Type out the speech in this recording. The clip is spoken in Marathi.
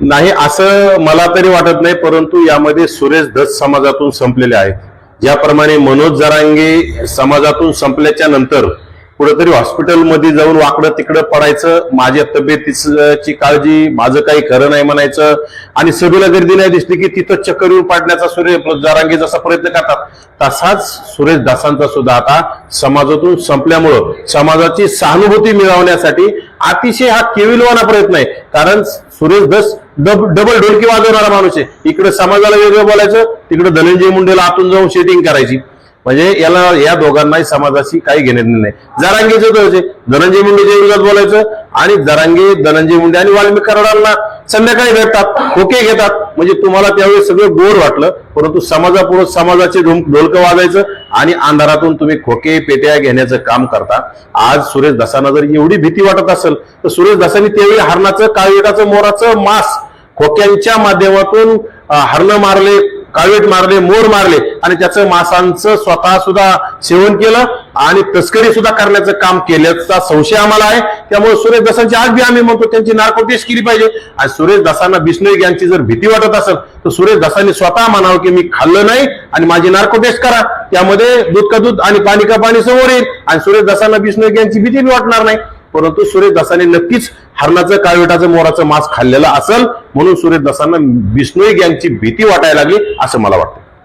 नाही असं मला तरी वाटत नाही परंतु यामध्ये सुरेश धस समाजातून संपलेले आहेत. ज्याप्रमाणे मनोज जरांगे समाजातून संपल्याच्या नंतर कुठेतरी हॉस्पिटलमध्ये जाऊन वाकडं तिकडं पडायचं माझ्या तब्येतीची काळजी माझं काही खरं नाही म्हणायचं आणि सभेला गर्दी नाही दिसली की तिथं चक्कर येऊन पाडण्याचा सुरेश जरांगे जसा प्रयत्न करतात तसाच सुरेश दासांचा सुद्धा आता समाजातून संपल्यामुळं समाजाची सहानुभूती मिळवण्यासाठी अतिशय हा केविलवाना प्रयत्न आहे. कारण सुरेश दस डब डबल ढोलकी वाजवणारा माणूस आहे. इकडे समाजाला वेगळं बोलायचं तिकडे धनंजय मुंडेला आतून जाऊन शेटिंग करायची. म्हणजे याला या दोघांनाही समाजाशी काही घेणे नाही. जरांगेचं धनंजय मुंडेच्या विरोधात बोलायचं आणि जरांगे धनंजय मुंडे आणि वाल्मिक कराडांना संध्याकाळी भेटतात खोके घेतात. म्हणजे तुम्हाला त्यावेळी सगळं गोड वाटलं परंतु समाजापुढे समाजाचे ढोल- ढोलकं वाजायचं आणि अंधारातून तुम्ही खोके पेट्या घेण्याचं काम करता. आज सुरेश दसांना जर एवढी भीती वाटत असेल तर सुरेश दसांनी त्यावेळी हरणाचं काळवेटाचं मोराचं मांस खोक्यांच्या माध्यमातून हरणं मारले काळवेट मारले मोर मारले आणि त्याचं मांसांचं स्वतः सुद्धा सेवन केलं. आणि तस्करी सुद्धा करण्याचं काम केल्याचा संशय आम्हाला आहे. त्यामुळे सुरेश दसांची आज बी आम्ही म्हणतो त्यांची नार्कोटेश केली पाहिजे. आणि सुरेश दासांना बिष्णोई यांची जर भीती वाटत असेल तर सुरेश दासांनी स्वतः म्हणावं की मी खाल्लं नाही आणि माझी नार्को करा. त्यामध्ये दूध का दूध आणि पाणी का पाणी समोर येईल. आणि सुरेश दसांना बिष्णोई यांची भीती बी वाटणार नाही. परंतु सुरेश दसाने नक्कीच हरणाचं काळवेटाचं मोराचं मांस खाल्लेलं असेल म्हणून सुरेश दासांना बिष्णोई यांची भीती वाटायला लागली असं मला वाटतं.